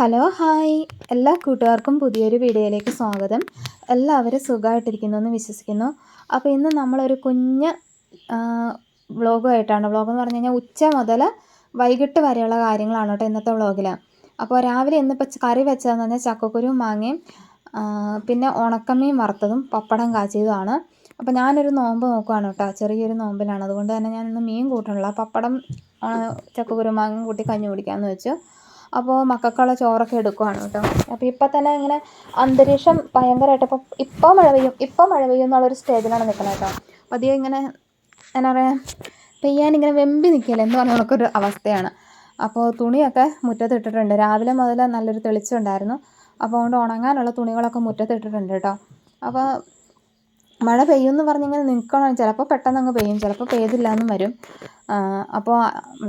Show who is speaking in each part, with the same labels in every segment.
Speaker 1: Hello hi. എല്ലാ കൂട്ടുകാർക്കും പുതിയൊരു വീഡിയോയിലേക്ക് സ്വാഗതം. എല്ലാവരും സുഖമായിട്ടിരിക്കുന്നു എന്ന് വിശ്വസിക്കുന്നു. അപ്പോൾ ഇന്ന് നമ്മളൊരു കുഞ്ഞ് വ്ളോഗുമായിട്ടാണ്. വ്ളോഗ് എന്ന് പറഞ്ഞു കഴിഞ്ഞാൽ ഉച്ച മുതൽ വൈകിട്ട് വരെയുള്ള കാര്യങ്ങളാണ് കേട്ടോ ഇന്നത്തെ വ്ളോഗിൽ. അപ്പോൾ രാവിലെ ഇന്നിപ്പോൾ കറി വെച്ചതെന്ന് പറഞ്ഞാൽ ചക്കക്കുരുവും മാങ്ങയും പിന്നെ ഉണക്കമീൻ വറുത്തതും പപ്പടം കാച്ചിയതുമാണ്. അപ്പോൾ ഞാനൊരു നോമ്പ് നോക്കുവാണ് കേട്ടോ. ചെറിയൊരു നോമ്പിലാണ് അതുകൊണ്ട് തന്നെ ഞാൻ ഇന്ന് മീൻ കൂട്ടണില്ല. പപ്പടം ആ, ചക്കക്കുരു മാങ്ങയും കൂട്ടി കഞ്ഞി കുടിക്കാമെന്ന് വെച്ചു. അപ്പോൾ മക്കൾക്കുള്ള ചോറൊക്കെ എടുക്കുവാണ് കേട്ടോ. അപ്പോൾ ഇപ്പം തന്നെ ഇങ്ങനെ അന്തരീക്ഷം ഭയങ്കരമായിട്ട് ഇപ്പോൾ ഇപ്പോൾ മഴ പെയ്യും ഇപ്പോൾ മഴ പെയ്യും എന്നുള്ളൊരു സ്റ്റേജിലാണ് നിൽക്കുന്നത് കേട്ടോ. പതിയെ ഇങ്ങനെ എന്നാ പറയുക പെയ്യാനിങ്ങനെ വെമ്പി നിൽക്കില്ല എന്ന് പറഞ്ഞ കണക്കൊരു അവസ്ഥയാണ്. അപ്പോൾ തുണിയൊക്കെ മുറ്റത്തിട്ടിട്ടുണ്ട് രാവിലെ മുതൽ നല്ലൊരു തെളിച്ചുണ്ടായിരുന്നു അപ്പോൾ അതുകൊണ്ട് ഉണങ്ങാനുള്ള തുണികളൊക്കെ മുറ്റത്തിട്ടിട്ടുണ്ട് കേട്ടോ. അപ്പോൾ മഴ പെയ്യുമെന്ന് പറഞ്ഞിങ്ങനെ നിൽക്കണം ചിലപ്പോൾ പെട്ടെന്ന് അങ്ങ് പെയ്യും ചിലപ്പോൾ പെയ്തില്ല എന്നും വരും. അപ്പോൾ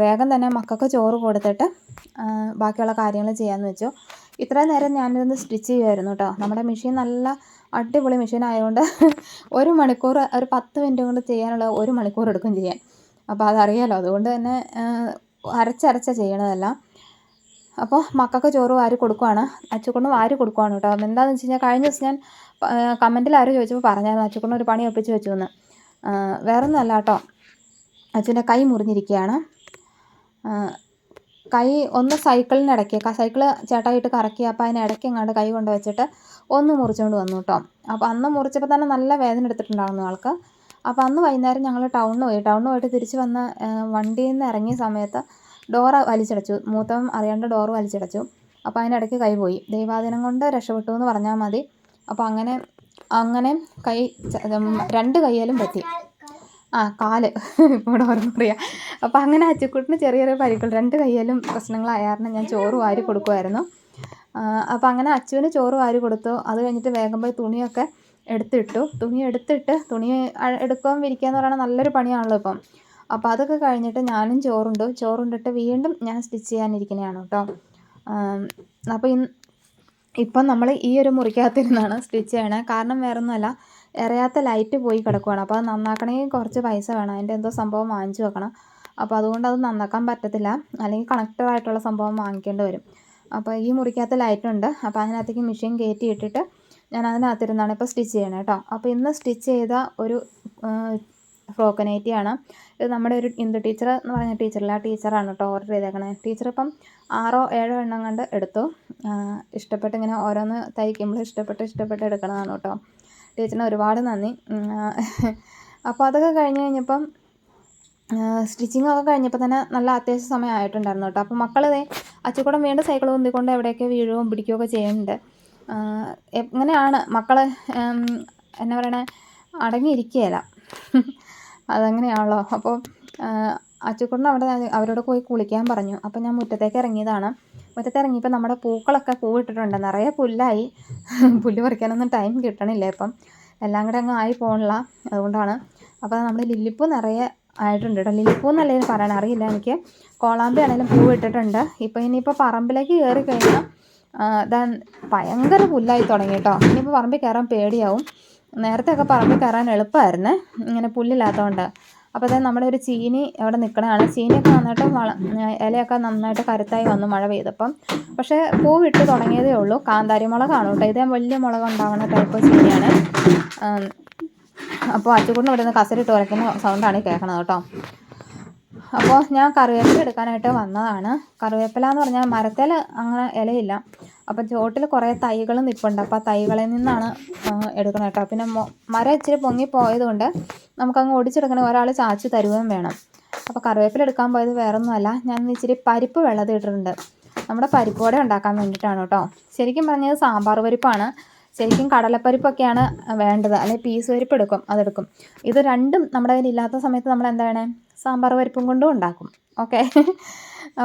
Speaker 1: വേഗം തന്നെ മക്കൾക്ക് ചോറ് കൊടുത്തിട്ട് ബാക്കിയുള്ള കാര്യങ്ങൾ ചെയ്യാമെന്ന് വെച്ചു. ഇത്രയും നേരം ഞാനിതൊന്ന് സ്റ്റിച്ച് ചെയ്യുമായിരുന്നു കേട്ടോ നമ്മുടെ മെഷീൻ നല്ല അടിപൊളി മെഷീൻ ആയതുകൊണ്ട് ഒരു മണിക്കൂർ ഒരു പത്ത് മിനിറ്റ് കൊണ്ട് ചെയ്യാനുള്ള ഒരു മണിക്കൂർ എടുക്കും ചെയ്യാൻ. അപ്പോൾ അതറിയാലോ അതുകൊണ്ട് തന്നെ അരച്ചരച്ച ചെയ്യണതല്ല. അപ്പോൾ മക്കൾക്ക് ചോറ് വാരി കൊടുക്കുവാണ്. അച്ചുക്കൊണ്ട് വാരി കൊടുക്കുവാണ് കേട്ടോ എന്താണെന്ന് വെച്ച് കഴിഞ്ഞാൽ കഴിഞ്ഞ ദിവസം ഞാൻ കമന്റിൽ ആരും ചോദിച്ചപ്പോൾ പറഞ്ഞായിരുന്നു അച്ചുക്കൊണ്ട് ഒരു പണി ഒപ്പിച്ച് വെച്ചു എന്ന് വേറൊന്നും അല്ല കേട്ടോ അച്ഛന്റെ കൈ മുറിഞ്ഞിരിക്കുകയാണ്. കൈ ഒന്ന് സൈക്കിളിനിടയ്ക്ക് സൈക്കിൾ ചേട്ടായിട്ട് കറക്കി അപ്പോൾ അതിനിടയ്ക്ക് എങ്ങാണ്ട് കൈ കൊണ്ട് വെച്ചിട്ട് ഒന്ന് മുറിച്ചുകൊണ്ട് വന്നു കേട്ടോ. അപ്പോൾ അന്ന് മുറിച്ചപ്പോൾ തന്നെ നല്ല വേദന എടുത്തിട്ടുണ്ടായിരുന്നു ആൾക്ക്. അപ്പോൾ അന്ന് വൈകുന്നേരം ഞങ്ങൾ ടൗണിൽ പോയി. ടൗണിൽ പോയിട്ട് തിരിച്ച് വന്ന വണ്ടിയിൽ നിന്ന് ഇറങ്ങിയ സമയത്ത് ഡോറ് വലിച്ചടച്ചു. മൂത്തവൻ അറിയാണ്ട് ഡോറ് വലിച്ചടച്ചു. അപ്പോൾ അതിനിടയ്ക്ക് കൈ പോയി. ദൈവാധീനം കൊണ്ട് രക്ഷപ്പെട്ടു എന്ന് പറഞ്ഞാൽ മതി. അപ്പോൾ അങ്ങനെ അങ്ങനെ കൈ രണ്ട് കൈയാലും പറ്റി. ആ കാൽ. ഇപ്പോൾ ഇവിടെ ഓർമ്മ പറയാം. അപ്പോൾ അങ്ങനെ അച്ചുക്കുട്ടിന് ചെറിയ ചെറിയ പരിക്കുകൾ. രണ്ട് കൈയാലും പ്രശ്നങ്ങളായ കാരണം ഞാൻ ചോറ് വാരി കൊടുക്കുമായിരുന്നു അപ്പോൾ അങ്ങനെ അച്ചുവിന് ചോറ് വാരി കൊടുത്തു. അത് കഴിഞ്ഞിട്ട് വേഗം പോയി തുണിയൊക്കെ എടുത്തിട്ടു. തുണി എടുത്തിട്ട് തുണി എടുക്കുകയും വിരിക്കുക എന്ന് പറയുന്നത് നല്ലൊരു പണിയാണല്ലോ ഇപ്പം. അപ്പോൾ അതൊക്കെ കഴിഞ്ഞിട്ട് ഞാനും ചോറുണ്ടു. ചോറുണ്ടിട്ട് വീണ്ടും ഞാൻ സ്റ്റിച്ച് ചെയ്യാനിരിക്കുന്നതാണ് കേട്ടോ. അപ്പോൾ ഇപ്പം നമ്മൾ ഈ ഒരു മുറിക്കകത്തിരുന്നാണ് സ്റ്റിച്ച് ചെയ്യണേ. കാരണം വേറൊന്നുമല്ല. എറിയാത്ത ലൈറ്റ് പോയി കിടക്കുവാണ്. അപ്പോൾ അത് നന്നാക്കണമെങ്കിൽ കുറച്ച് പൈസ വേണം. അതിന്റെ എന്തോ സംഭവം വാങ്ങിച്ചു വെക്കണം. അപ്പോൾ അതുകൊണ്ട് അത് നന്നാക്കാൻ പറ്റത്തില്ല. അല്ലെങ്കിൽ കണക്റ്റഡ് ആയിട്ടുള്ള സംഭവം വാങ്ങിക്കേണ്ടി വരും. അപ്പോൾ ഈ മുറിക്കകത്ത് ലൈറ്റുണ്ട് അപ്പോൾ അതിനകത്തേക്ക് മെഷീൻ കയറ്റി ഇട്ടിട്ട് ഞാൻ അതിനകത്തിരുന്നാണ് ഇപ്പോൾ സ്റ്റിച്ച് ചെയ്യണത് കേട്ടോ. അപ്പോൾ ഇന്ന് സ്റ്റിച്ച് ചെയ്ത ഒരു ഫ്രോക്ക് നൈറ്റിയാണ് ഇത് നമ്മുടെ ഒരു ഇന്ദു ടീച്ചർ എന്ന് പറഞ്ഞ ടീച്ചറില്ല ആ ടീച്ചറാണ് കേട്ടോ ഓർഡർ ചെയ്തേക്കണേ. ടീച്ചർ ഇപ്പം ആറോ ഏഴോ എണ്ണം കണ്ട് എടുത്തു. ഇഷ്ടപ്പെട്ട് ഇങ്ങനെ ഓരോന്ന് തയ്ക്കുമ്പോൾ ഇഷ്ടപ്പെട്ട് ഇഷ്ടപ്പെട്ട് എടുക്കണതാണ് കേട്ടോ. ടീച്ചറിന് ഒരുപാട് നന്ദി. അപ്പോൾ അതൊക്കെ കഴിഞ്ഞ് കഴിഞ്ഞപ്പം സ്റ്റിച്ചിങ് ഒക്കെ കഴിഞ്ഞപ്പോൾ തന്നെ നല്ല അത്യാവശ്യ സമയം ആയിട്ടുണ്ടായിരുന്നു കേട്ടോ. അപ്പോൾ മക്കൾ ഇതേ അച്ചുകൂടം വീണ്ടും സൈക്കിൾ ഉന്തിക്കൊണ്ട് എവിടെയൊക്കെ വീഴുകയും പിടിക്കുകയൊക്കെ ചെയ്യുന്നുണ്ട്. എങ്ങനെയാണ് മക്കൾ എന്നാ പറയണേ അടങ്ങിയിരിക്കുകയില്ല അതങ്ങനെയാണല്ലോ. അപ്പോൾ അച്ചുക്കുട്ടൻ അവിടെ അവരോട് പോയി കുളിക്കാൻ പറഞ്ഞു. അപ്പോൾ ഞാൻ മുറ്റത്തേക്ക് ഇറങ്ങിയതാണ്. മുറ്റത്ത് ഇറങ്ങിയപ്പോൾ നമ്മുടെ പൂക്കളൊക്കെ പൂവിട്ടിട്ടുണ്ട്. നിറയെ പുല്ലായി. പുല്ല് പറിക്കാനൊന്നും ടൈം കിട്ടണില്ല ഇപ്പം. എല്ലാം കൂടെ അങ്ങ് ആയി പോകണില്ല അതുകൊണ്ടാണ്. അപ്പോൾ നമ്മൾ ലില്ലിപ്പൂ നിറയെ ആയിട്ടുണ്ട് കേട്ടോ. ലില്ലിപ്പൂ എന്നല്ലേ പറയണം? അറിയില്ല എനിക്ക്. കോളാമ്പി ആണെങ്കിലും പൂ ഇട്ടിട്ടുണ്ട്. ഇപ്പോൾ ഇനിയിപ്പോൾ പറമ്പിലേക്ക് കയറി കഴിഞ്ഞാൽ ദാൻ ഭയങ്കര പുല്ലായി തുടങ്ങി കേട്ടോ. ഇനിയിപ്പോൾ പറമ്പിൽ കയറാൻ പേടിയാവും. നേരത്തെയൊക്കെ പറമ്പിൽ കയറാൻ എളുപ്പമായിരുന്നേ. ഇങ്ങനെ പുല്ലില്ലാത്തതുകൊണ്ട്. അപ്പോൾ അതായത് നമ്മുടെ ഒരു ചീനി അവിടെ നിൽക്കണതാണ് ചീനിയൊക്കെ നന്നായിട്ട് വള ഇലയൊക്കെ നന്നായിട്ട് കരുത്തായി വന്നു മഴ പെയ്തപ്പം. പക്ഷേ പൂവിട്ട് തുടങ്ങിയതേ ഉള്ളൂ. കാന്താരി മുളകാണ് കേട്ടോ. ഇതേ വലിയ മുളക് ഉണ്ടാവുന്ന ടൈപ്പ് ചീനിയാണ്. അപ്പോൾ അച്ചുകൂടിന് ഇവിടെ നിന്ന് കസരിട്ട് ഉരയ്ക്കുന്ന സൗണ്ടാണ് കേൾക്കണത് കേട്ടോ. അപ്പോൾ ഞാൻ കറിവേപ്പില എടുക്കാനായിട്ട് വന്നതാണ്. കറിവേപ്പില എന്ന് പറഞ്ഞാൽ മരത്തിൽ അങ്ങനെ ഇലയില്ല. അപ്പോൾ ചോട്ടിൽ കുറേ തൈകൾ നിൽപ്പുണ്ട് അപ്പോൾ ആ തൈകളിൽ നിന്നാണ് എടുക്കണം കേട്ടോ. പിന്നെ മരം ഇച്ചിരി പൊങ്ങി പോയതുകൊണ്ട് നമുക്കങ്ങ് ഒടിച്ചെടുക്കണ ഒരാൾ ചാച്ചു തരുകയും വേണം. അപ്പോൾ കറിവേപ്പില എടുക്കാൻ പോയത് വേറൊന്നുമല്ല. ഞാൻ ഇച്ചിരി പരിപ്പ് വെള്ളത്തിട്ടിട്ടുണ്ട് നമ്മുടെ പരിപ്പ് വട ഉണ്ടാക്കാൻ വേണ്ടിയിട്ടാണ് കേട്ടോ. ശരിക്കും പറഞ്ഞത് സാമ്പാർ പരിപ്പാണ്. ശരിക്കും കടലപ്പരിപ്പൊക്കെയാണ് വേണ്ടത്. അല്ലെങ്കിൽ പീസ് പരിപ്പ് എടുക്കും അതെടുക്കും. ഇത് രണ്ടും നമ്മുടെ കയ്യിൽ ഇല്ലാത്ത സമയത്ത് നമ്മൾ എന്താണ് സാമ്പാർ പരിപ്പും കൊണ്ടും ഉണ്ടാക്കും. ഓക്കെ?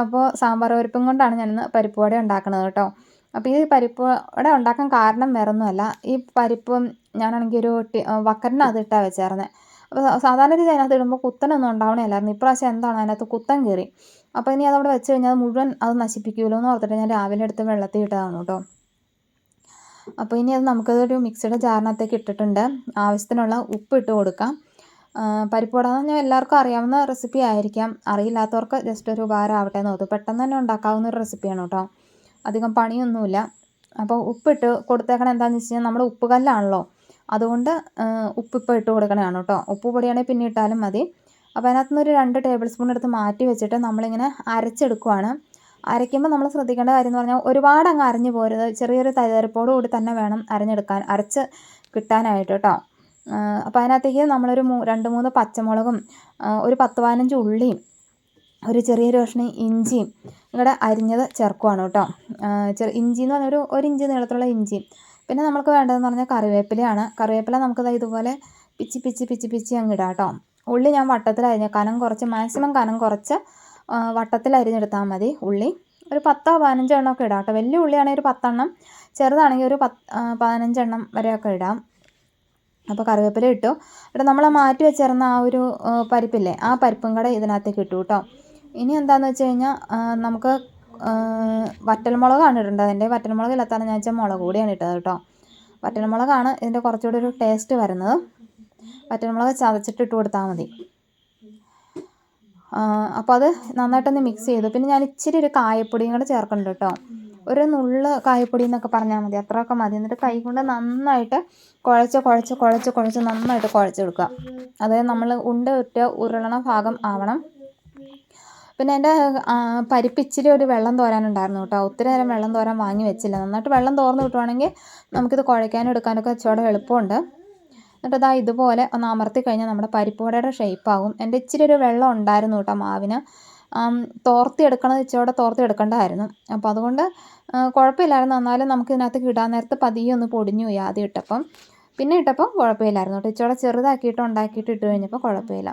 Speaker 1: അപ്പോൾ സാമ്പാർ പരിപ്പും കൊണ്ടാണ് ഞാനിന്ന് പരിപ്പ് വട ഉണ്ടാക്കുന്നത് കേട്ടോ. അപ്പോൾ ഈ പരിപ്പ് വട ഉണ്ടാക്കാൻ കാരണം വേറൊന്നുമല്ല. ഈ പരിപ്പും ഞാനാണെങ്കിൽ ഒരു ടി വക്കറിനകത്ത് ഇട്ടാണ് വെച്ചായിരുന്നത് അപ്പോൾ സാധാരണ രീതി അതിനകത്ത് ഇടുമ്പോൾ കുത്തനൊന്നും ഉണ്ടാവണമല്ലായിരുന്നു ഇപ്രാവശ്യം എന്താണ് അതിനകത്ത് കുത്തൻ കയറി അപ്പോൾ ഇനി അതവിടെ വെച്ച് കഴിഞ്ഞാൽ അത് മുഴുവൻ അത് നശിപ്പിക്കുമല്ലോ എന്ന് ഓർത്തിട്ട് ഞാൻ രാവിലെ എടുത്ത് വെള്ളത്തിൽ ഇട്ടതാണ് കേട്ടോ. അപ്പോൾ ഇനി അത് നമുക്കതൊരു മിക്സിയുടെ ജാറിനകത്തേക്ക് ഇട്ടിട്ടുണ്ട്. ആവശ്യത്തിനുള്ള ഉപ്പ് ഇട്ട് കൊടുക്കാം. ആ, പരിപ്പ് വട എന്ന് പറഞ്ഞാൽ എല്ലാവർക്കും അറിയാവുന്ന റെസിപ്പി ആയിരിക്കാം. അറിയില്ലാത്തവർക്ക് ജസ്റ്റ് ഒരു ഉപകാരം ആവട്ടെ എന്ന് തോന്നും പെട്ടെന്ന് തന്നെ ഉണ്ടാക്കാവുന്ന ഒരു റെസിപ്പിയാണ് കേട്ടോ. അധികം പണിയൊന്നുമില്ല. അപ്പോൾ ഉപ്പിട്ട് കൊടുത്തേക്കണം എന്താണെന്ന് വെച്ച് കഴിഞ്ഞാൽ നമ്മുടെ ഉപ്പ് കല്ലാണല്ലോ അതുകൊണ്ട് ഉപ്പിപ്പോൾ ഇട്ട് കൊടുക്കണതാണ് കേട്ടോ. ഉപ്പ് പൊടിയാണെങ്കിൽ പിന്നെ ഇട്ടാലും മതി. അപ്പോൾ അതിനകത്ത് നിന്ന് ഒരു രണ്ട് ടേബിൾ സ്പൂൺ എടുത്ത് മാറ്റി വെച്ചിട്ട് നമ്മളിങ്ങനെ അരച്ചെടുക്കുവാണ്. അരയ്ക്കുമ്പോൾ നമ്മൾ ശ്രദ്ധിക്കേണ്ട കാര്യം എന്ന് പറഞ്ഞാൽ ഒരുപാട് അങ്ങ് അരഞ്ഞു പോരുത്. ചെറിയൊരു തരിതരിപ്പോട് കൂടി തന്നെ വേണം അരഞ്ഞെടുക്കാൻ അരച്ച് കിട്ടാനായിട്ട് കേട്ടോ. അപ്പോൾ അതിനകത്തേക്ക് നമ്മളൊരു മൂ രണ്ട് മൂന്ന് പച്ചമുളകും ഒരു പത്ത് പതിനഞ്ച് ഉള്ളിയും ഒരു ചെറിയൊരു കഷ്ണം ഇഞ്ചിയും ഇവിടെ അരിഞ്ഞത് ചേർക്കുവാണ് കേട്ടോ. ചെറു ഇഞ്ചി എന്ന് പറഞ്ഞാൽ ഒരു ഒരു ഇഞ്ച് നീളത്തിലുള്ള ഇഞ്ചി പിന്നെ നമുക്ക് വേണ്ടതെന്ന് പറഞ്ഞാൽ കറിവേപ്പിലയാണ്. കറിവേപ്പില നമുക്ക് ഇതുപോലെ പിച്ചി പിച്ചി പിച്ചി പിച്ചി അങ്ങ് ഇടാം കേട്ടോ. ഉള്ളി ഞാൻ വട്ടത്തിൽ അരിഞ്ഞ കനം കുറച്ച് മാക്സിമം കനം കുറച്ച് വട്ടത്തിൽ അരിഞ്ഞെടുത്താൽ മതി ഉള്ളി. ഒരു പത്തോ പതിനഞ്ചോ എണ്ണമൊക്കെ ഇടാം കേട്ടോ. വലിയ ഉള്ളിയാണെങ്കിൽ ഒരു പത്തെണ്ണം ചെറുതാണെങ്കിൽ ഒരു പത്ത് പതിനഞ്ചെണ്ണം വരെയൊക്കെ ഇടാം. അപ്പോൾ കറിവേപ്പില ഇട്ടു. എന്നിട്ട് നമ്മൾ മാറ്റി വെച്ചിരുന്ന ആ ഒരു പരിപ്പില്ലേ ആ പരിപ്പും കൂടെ ഇതിനകത്തേക്ക് ഇട്ടു കേട്ടോ. ഇനി എന്താണെന്ന് വെച്ച് കഴിഞ്ഞാൽ നമുക്ക് വറ്റൽമുളകാണ് ഇടേണ്ടത്. എന്റെ വറ്റൽമുളക് ഇല്ലാത്തതാണ് ഞാൻ വെച്ചാൽ മുളക് കൂടിയാണ് ഇട്ടത് കേട്ടോ. വറ്റൽമുളകാണ് ഇതിന്റെ കുറച്ചുകൂടി ഒരു ടേസ്റ്റ് വരുന്നത്. വറ്റൽമുളക് ചതച്ചിട്ട് ഇട്ട് കൊടുത്താൽ മതി. അപ്പോൾ അത് നന്നായിട്ടൊന്ന് മിക്സ് ചെയ്തു. പിന്നെ ഞാൻ ഇച്ചിരി ഒരു കായപ്പൊടിയും കൂടെ ചേർക്കുന്നുണ്ട് കേട്ടോ ഒരു നുള്ള കായപ്പൊടി എന്നൊക്കെ പറഞ്ഞാൽ മതി. അത്രയൊക്കെ മതി. എന്നിട്ട് കൈ കൊണ്ട് നന്നായിട്ട് കുഴച്ച് കുഴച്ച് കുഴച്ച് കുഴച്ച് നന്നായിട്ട് കുഴച്ചെടുക്കുക അതായത് നമ്മൾ ഉണ്ട ഒറ്റ ഉരുളണ ഭാഗം ആവണം. പിന്നെ എന്റെ പരിപ്പ് ഇച്ചിരി ഒരു വെള്ളം തോരാനുണ്ടായിരുന്നു കേട്ടോ ഒത്തിരി നേരം വെള്ളം തോരാൻ വാങ്ങി വെച്ചില്ല. നന്നായിട്ട് വെള്ളം തോർന്ന് കിട്ടുവാണെങ്കിൽ നമുക്കിത് കുഴയ്ക്കാനും എടുക്കാനൊക്കെ ചുവടെ എളുപ്പമുണ്ട്. എന്നിട്ട് അതാ ഇതുപോലെ ഒന്ന് അമർത്തി കഴിഞ്ഞാൽ നമ്മുടെ പരിപ്പുവടയുടെ ഷേപ്പ് ഷേപ്പാകും എന്റെ ഇച്ചിരി ഒരു വെള്ളം ഉണ്ടായിരുന്നു കേട്ടോ മാവിന്. തോർത്തി എടുക്കണത് ഇച്ചിരി തോർത്തി എടുക്കേണ്ടായിരുന്നു. അപ്പോൾ അതുകൊണ്ട് കുഴപ്പമില്ലായിരുന്നു. എന്നാലും നമുക്ക് ഇതിനകത്ത് ഇടാൻ നേരത്ത് പതിയെ ഒന്ന് പൊടിഞ്ഞു പോയി ആദ്യം ഇട്ടപ്പം. പിന്നെ ഇട്ടപ്പം കുഴപ്പമില്ലായിരുന്നു കേട്ടോ. ഇച്ചിരി ചെറുതാക്കിയിട്ട് ഉണ്ടാക്കിയിട്ട് ഇട്ട് കഴിഞ്ഞപ്പോൾ കുഴപ്പമില്ല.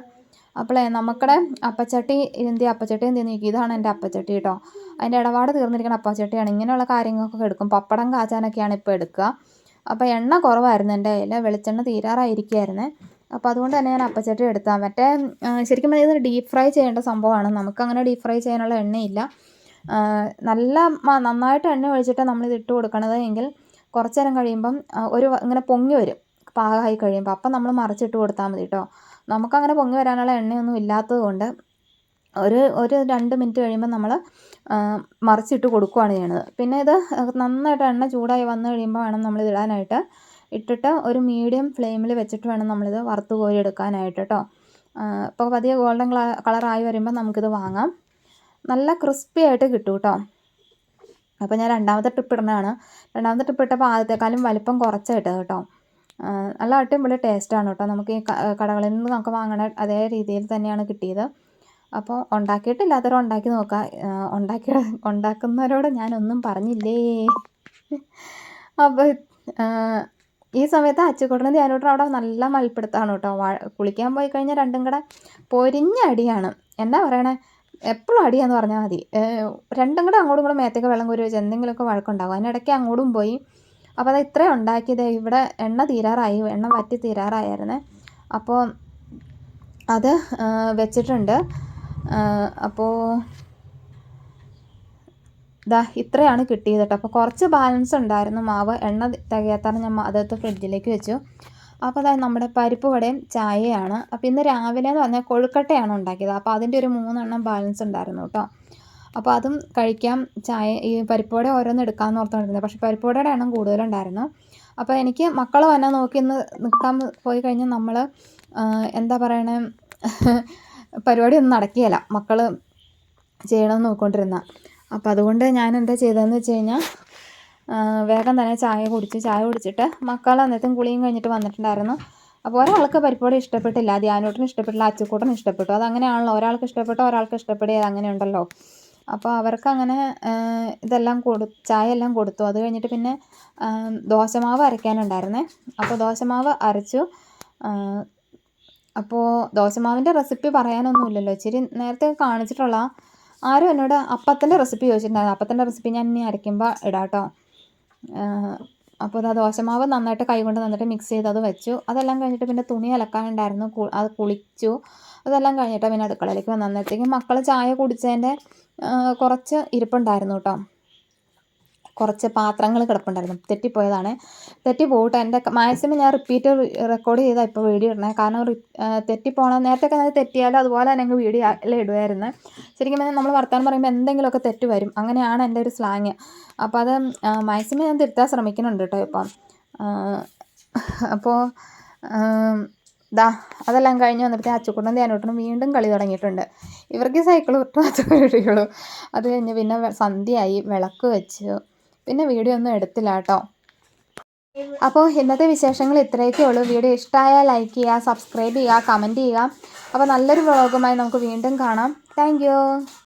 Speaker 1: അപ്പോളേ നമുക്കടെ അപ്പച്ചട്ടി എന്തി അപ്പച്ചട്ടി എന്തി നോക്കി? ഇതാണ് എന്റെ അപ്പച്ചട്ടി കേട്ടോ. അതിന്റെ ഇടപാട് തീർന്നിരിക്കുന്ന അപ്പച്ചട്ടിയാണ്. ഇങ്ങനെയുള്ള കാര്യങ്ങൾക്കൊക്കെ എടുക്കും. പപ്പടം കാച്ചാനൊക്കെയാണ് ഇപ്പോൾ എടുക്കുക. അപ്പോൾ എണ്ണ കുറവായിരുന്നു എന്റെ കയ്യിൽ. വെളിച്ചെണ്ണ തീരാറായിരിക്കുമായിരുന്നേ അപ്പോൾ അതുകൊണ്ട് തന്നെ ഞാൻ അപ്പച്ചട്ടി എടുത്താൽ മറ്റേ ശരിക്കും പറഞ്ഞാൽ ഇത് ഡീപ്പ് ഫ്രൈ ചെയ്യേണ്ട സംഭവമാണ്. നമുക്കങ്ങനെ ഡീപ്പ് ഫ്രൈ ചെയ്യാനുള്ള എണ്ണയില്ല. നല്ല നന്നായിട്ട് എണ്ണ ഒഴിച്ചിട്ട് നമ്മളിത് ഇട്ട് കൊടുക്കണത് എങ്കിൽ കുറച്ച് നേരം കഴിയുമ്പം ഒരു ഇങ്ങനെ പൊങ്ങി വരും. പാകമായി കഴിയുമ്പോൾ അപ്പം നമ്മൾ മറിച്ചിട്ട് കൊടുത്താൽ മതി കേട്ടോ നമുക്കങ്ങനെ പൊങ്ങി വരാനുള്ള എണ്ണയൊന്നും ഇല്ലാത്തത് കൊണ്ട് ഒരു ഒരു രണ്ട് മിനിറ്റ് കഴിയുമ്പോൾ നമ്മൾ മറിച്ചിട്ട് കൊടുക്കുകയാണ് ചെയ്യണത്. പിന്നെ ഇത് നന്നായിട്ട് എണ്ണ ചൂടായി വന്നു കഴിയുമ്പോൾ വേണം നമ്മളിത് ഇടാനായിട്ട്. ഇട്ടിട്ട് ഒരു മീഡിയം ഫ്ലെയിമിൽ വെച്ചിട്ട് വേണം നമ്മളിത് വറുത്ത് കോരി എടുക്കാനായിട്ട് കേട്ടോ ഇപ്പോൾ പതിയെ ഗോൾഡൻ കളറായി വരുമ്പോൾ നമുക്കിത് വാങ്ങാം. നല്ല ക്രിസ്പി ആയിട്ട് കിട്ടും കേട്ടോ അപ്പോൾ ഞാൻ രണ്ടാമത്തെ ട്രിപ്പ് ഇടുന്നതാണ്. രണ്ടാമത്തെ ട്രിപ്പ് ഇട്ടപ്പോൾ ആദ്യത്തെക്കാളും വലിപ്പം കുറച്ചായിട്ട് കേട്ടോ നല്ല അടിപൊളി ടേസ്റ്റാണ് കേട്ടോ നമുക്ക് ഈ കടകളിൽ നിന്ന് നമുക്ക് വാങ്ങണ അതേ രീതിയിൽ തന്നെയാണ് കിട്ടിയത്. അപ്പോൾ ഉണ്ടാക്കിയിട്ടില്ലാത്തവരും ഉണ്ടാക്കി നോക്കുക ഉണ്ടാക്കി ഉണ്ടാക്കുന്നവരോട് ഞാനൊന്നും പറഞ്ഞില്ലേ? അപ്പോൾ ഈ സമയത്ത് അച്ചുക്കുട്ടനും ധ്യാനൂട്ടനും അവിടെ നല്ല മൽപ്പിടുത്താണ് കേട്ടോ. കുളിക്കാൻ പോയി കഴിഞ്ഞാൽ രണ്ടും കൂടെ പൊരിഞ്ഞ അടിയാണ്. എന്താ പറയണേ? എപ്പോഴും അടിയാന്ന് പറഞ്ഞാൽ മതി. രണ്ടും കൂടെ അങ്ങോട്ടും കൂടെ മേത്തേക്ക് വെള്ളം കോരി വെച്ച് എന്തെങ്കിലുമൊക്കെ വഴക്കുണ്ടാകും അതിനിടയ്ക്ക് അങ്ങോട്ടും പോയി. അപ്പോൾ അത് ഇത്രയും ഉണ്ടാക്കിയത് ഇവിടെ എണ്ണ തീരാറായി. എണ്ണ വറ്റി തീരാറായിരുന്നേ. അപ്പോൾ അത് വെച്ചിട്ടുണ്ട്. അപ്പോൾ ദാ ഇത്രയാണ് കിട്ടിയത് കേട്ടോ. അപ്പോൾ കുറച്ച് ബാലൻസ് ഉണ്ടായിരുന്നു. മാവ് എണ്ണ തികയാത്താണ് ഞാൻ അതെടുത്ത് ഫ്രിഡ്ജിലേക്ക് വെച്ചു. അപ്പോൾ അതായത് നമ്മുടെ പരിപ്പ് വടയും ചായയാണ്. അപ്പോൾ ഇന്ന് രാവിലെ എന്ന് പറഞ്ഞാൽ കൊഴുക്കട്ടയാണ് ഉണ്ടാക്കിയത്. അപ്പോൾ അതിന്റെ ഒരു മൂന്നെണ്ണം ബാലൻസ് ഉണ്ടായിരുന്നു കേട്ടോ. അപ്പോൾ അതും കഴിക്കാം. ചായ ഈ പരിപ്പ് വട ഓരോന്ന് എടുക്കാമെന്ന് ഓർത്തുകൊണ്ടിരുന്നത്. പക്ഷേ പരിപ്പോടയുടെ എണ്ണം കൂടുതലുണ്ടായിരുന്നു. അപ്പോൾ എനിക്ക് മക്കൾ വന്നാൽ നോക്കി ഇന്ന് നിൽക്കാൻ പോയി കഴിഞ്ഞാൽ നമ്മൾ എന്താ പറയണേ? പരിപാടി ഒന്നും നടക്കുകയില്ല മക്കൾ ചെയ്യണമെന്ന് നോക്കിക്കൊണ്ടിരുന്ന. അപ്പം അതുകൊണ്ട് ഞാൻ എന്താ ചെയ്തതെന്ന് വെച്ച് കഴിഞ്ഞാൽ വേഗം തന്നെ ചായ കുടിച്ച് ചായ കുടിച്ചിട്ട് മക്കൾ അന്നേരത്തും കുളിയും കഴിഞ്ഞിട്ട് വന്നിട്ടുണ്ടായിരുന്നു. അപ്പോൾ ഒരാൾക്ക് പരിപ്പോടെ ഇഷ്ടപ്പെട്ടില്ല ധ്യാനോട്ടിന് ഇഷ്ടപ്പെട്ടില്ല അച്ചുക്കൂട്ടന് ഇഷ്ടപ്പെട്ടു. അതങ്ങനെയാണല്ലോ ഒരാൾക്ക് ഇഷ്ടപ്പെട്ടു ഒരാൾക്ക് ഇഷ്ടപ്പെടുക അങ്ങനെയുണ്ടല്ലോ. അപ്പോൾ അവർക്ക് അങ്ങനെ ഇതെല്ലാം കൊടു ചായ എല്ലാം കൊടുത്തു. അത് കഴിഞ്ഞിട്ട് പിന്നെ ദോശമാവ് അരയ്ക്കാനുണ്ടായിരുന്നേ. അപ്പോൾ ദോശമാവ് അരച്ചു. അപ്പോൾ ദോശമാവിന്റെ റെസിപ്പി പറയാനൊന്നുമില്ലല്ലോ. ഇച്ചിരി നേരത്തെ കാണിച്ചിട്ടുള്ള ആരും എന്നോട് അപ്പത്തിന്റെ റെസിപ്പി ചോദിച്ചിട്ടുണ്ടായിരുന്നു. അപ്പത്തിന്റെ റെസിപ്പി ഞാൻ ഇനി അരയ്ക്കുമ്പോൾ ഇടാട്ടോ. അപ്പോൾ അത് ദോശമാവ് നന്നായിട്ട് കൈകൊണ്ട് നന്നായിട്ട് മിക്സ് ചെയ്ത് അത് വെച്ചു. അതെല്ലാം കഴിഞ്ഞിട്ട് പിന്നെ തുണി അലക്കാനുണ്ടായിരുന്നു. അത് കുളിച്ചു. അതെല്ലാം കഴിഞ്ഞിട്ട് പിന്നെ അടുക്കളയിലേക്ക് വന്നപ്പോഴത്തേക്കും മക്കൾ ചായ കുടിച്ചതിന്റെ കുറച്ച് ഇരിപ്പുണ്ടായിരുന്നു കേട്ടോ കുറച്ച് പാത്രങ്ങൾ കിടപ്പുണ്ടായിരുന്നു. തെറ്റിപ്പോയതാണ്. തെറ്റി പോകട്ടെ എന്റെ മാക്സിമം ഞാൻ റിപ്പീറ്റ് റെക്കോർഡ് ചെയ്താൽ ഇപ്പോൾ വീഡിയോ ഇടണേ കാരണം റി തെറ്റിപ്പോകണം നേരത്തെ അത് തെറ്റിയാലും അതുപോലെ തന്നെ അങ്ങ് വീഡിയോ ഇടുമായിരുന്നു ശരിക്കും നമ്മൾ വർത്തമാനം പറയുമ്പോൾ എന്തെങ്കിലുമൊക്കെ തെറ്റ് വരും. അങ്ങനെയാണ് എന്റെ ഒരു സ്ലാങ്. അപ്പോൾ അത് മാക്സിമം ഞാൻ തിരുത്താൻ ശ്രമിക്കുന്നുണ്ട് കേട്ടോ ഇപ്പം. അപ്പോൾ ദാ അതെല്ലാം കഴിഞ്ഞ് വന്നപ്പോഴത്തെ അച്ചുക്കുട്ടനും ധ്യാനോട്ടനും വീണ്ടും കളി തുടങ്ങിയിട്ടുണ്ട്. ഇവർക്ക് സൈക്കിൾ വിട്ടു വീഡിയോയുള്ളൂ അത് കഴിഞ്ഞ് പിന്നെ സന്ധ്യയായി വിളക്ക് വെച്ചു. പിന്നെ വീഡിയോ ഒന്നും എടുത്തില്ല കേട്ടോ. അപ്പോൾ ഇന്നത്തെ വിശേഷങ്ങൾ ഇത്രയൊക്കെ ഉള്ളൂ. വീഡിയോ ഇഷ്ടമായാൽ ലൈക്ക് ചെയ്യുക സബ്സ്ക്രൈബ് ചെയ്യുക കമന്റ് ചെയ്യുക. അപ്പോൾ നല്ലൊരു വ്ളോഗുമായി നമുക്ക് വീണ്ടും കാണാം. താങ്ക്